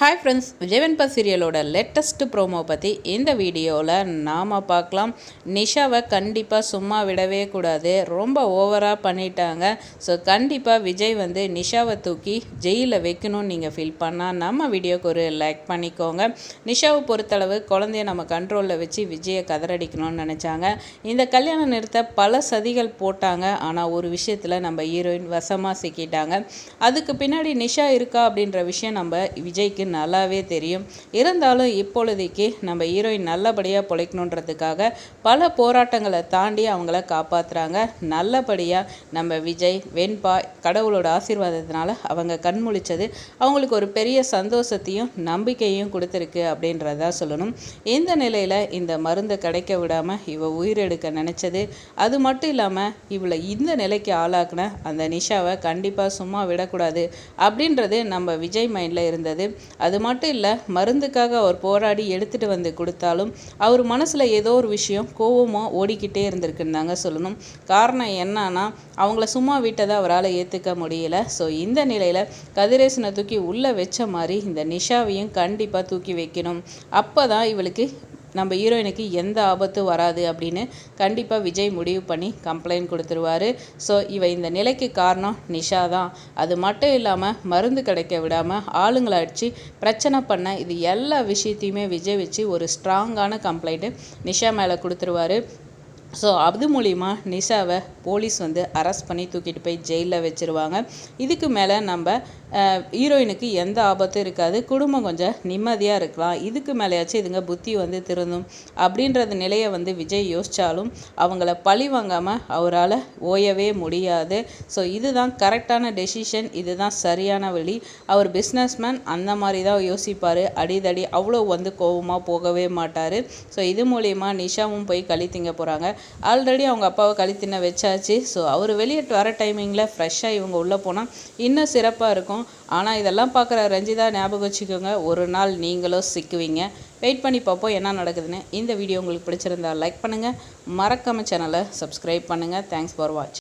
Hi friends விஜயவன்பா சீரியலோட latest promo பற்றி இந்த வீடியோவில் நாம் பார்க்கலாம். நிஷாவை கண்டிப்பாக சும்மா விடவே கூடாது. ரொம்ப ஓவராக பண்ணிட்டாங்க. ஸோ கண்டிப்பாக விஜய் வந்து நிஷாவை தூக்கி ஜெயிலில் வைக்கணும்னு நீங்கள் ஃபீல் பண்ணால் நம்ம வீடியோக்கு ஒரு லைக் பண்ணிக்கோங்க. நிஷாவை பொறுத்தளவு குழந்தைய நம்ம கண்ட்ரோலில் வச்சு விஜயை கதறடிக்கணும்னு நினச்சாங்க. இந்த கல்யாணம் நிறுத்த பல சதிகள் போட்டாங்க. ஆனால் ஒரு விஷயத்தில் நம்ம ஹீரோயின் வசமாக சிக்கிட்டாங்க. அதுக்கு பின்னாடி நிஷா இருக்கா அப்படின்ற விஷயம் நம்ம விஜய்க்கு நல்லாவே தெரியும். இருந்தாலும் இப்பொழுதைக்கு நம்ம ஹீரோயின் நல்லபடியாக பொழைக்கணுன்றதுக்காக பல போராட்டங்களை தாண்டி அவங்கள காப்பாற்றுறாங்க நல்லபடியாக நம்ம விஜய் வெண்பா கடவுளோட ஆசீர்வாதத்தினால அவங்க கண்முழிச்சது அவங்களுக்கு ஒரு பெரிய சந்தோஷத்தையும் நம்பிக்கையும் கொடுத்துருக்கு அப்படின்றதா சொல்லணும். இந்த நிலையில் இந்த மருந்து கிடைக்க விடாமல் இவ உயிரெடுக்க நினச்சது. அது மட்டும் இல்லாமல் இவளை இந்த நிலைக்கு ஆளாக்குன அந்த நிஷாவை கண்டிப்பாக சும்மா விடக்கூடாது அப்படின்றது நம்ம விஜய் மைண்டில் இருந்தது. அது மட்டும் இல்லை மருந்துக்காக அவர் போராடி எடுத்துகிட்டு வந்து கொடுத்தாலும் அவர் மனசில் ஏதோ ஒரு விஷயம் கோவமாக ஓடிக்கிட்டே இருந்திருக்குன்னு தாங்க சொல்லணும். காரணம் என்னன்னா அவங்கள சும்மா விட்டதை அவரால் ஏற்றுக்க முடியல. ஸோ இந்த நிலையில் கதிரேசனை தூக்கி உள்ளே வச்ச மாதிரி இந்த நிஷாவையும் கண்டிப்பாக தூக்கி வைக்கணும். அப்போ தான் இவளுக்கு நம்ம ஹீரோயினுக்கு எந்த ஆபத்தும் வராது அப்படின்னு கண்டிப்பாக விஜய் முடிவு பண்ணி கம்ப்ளைண்ட் கொடுத்துருவாரு. ஸோ இவ இந்த நிலைக்கு காரணம் நிஷா தான். அது மட்டும் இல்லாமல் மருந்து கிடைக்க விடாமல் ஆளுங்களை அடித்து பிரச்சனை பண்ண இது எல்லா விஷயத்தையுமே விஜய் வச்சு ஒரு ஸ்ட்ராங்கான கம்ப்ளைண்ட்டு நிஷா மேலே கொடுத்துருவாரு. ஸோ அது மூலிமா நிஷாவை போலீஸ் வந்து அரெஸ்ட் பண்ணி தூக்கிட்டு போய் ஜெயிலில் வச்சுருவாங்க. இதுக்கு மேலே நம்ம ஹீரோயினுக்கு எந்த ஆபத்தும் இருக்காது. குடும்பம் கொஞ்சம் நிம்மதியாக இருக்கலாம். இதுக்கு மேலேயாச்சும் இதுங்க புத்தி வந்து திருந்தும் அப்படின்றது நிலையை வந்து விஜய் யோசித்தாலும் அவங்கள பழி வாங்காமல் அவரால் ஓயவே முடியாது. ஸோ இதுதான் கரெக்டான டெசிஷன் இதுதான் சரியான வழி. அவர் பிஸ்னஸ்மேன் அந்த மாதிரி தான் யோசிப்பார். அடிதடி அவ்வளோ வந்து கோபமாக போகவே மாட்டார். ஸோ இது மூலிமா நிஷாவும் போய் கழி திங்க போகிறாங்க ஆல்ரெடி அவங்க அப்பாவை களி தின்ன வச்சாச்சு. ஸோ அவர் வெளியே வர டைமிங்கில் ஃப்ரெஷ்ஷாக இவங்க உள்ளே போனால் இன்னும் சிறப்பாக இருக்கும். ஆனால் இதெல்லாம் பார்க்குற ரஞ்சிதா ஞாபகம் வச்சுக்கோங்க. ஒரு நாள் நீங்களும் சிக்குவீங்க. வெயிட் பண்ணி பார்ப்போம் என்ன நடக்குதுன்னு. இந்த வீடியோ உங்களுக்கு பிடிச்சிருந்தா லைக் பண்ணுங்கள் மறக்காம சேனலை சப்ஸ்கிரைப் பண்ணுங்கள் தேங்க்ஸ் ஃபார் வாட்ச்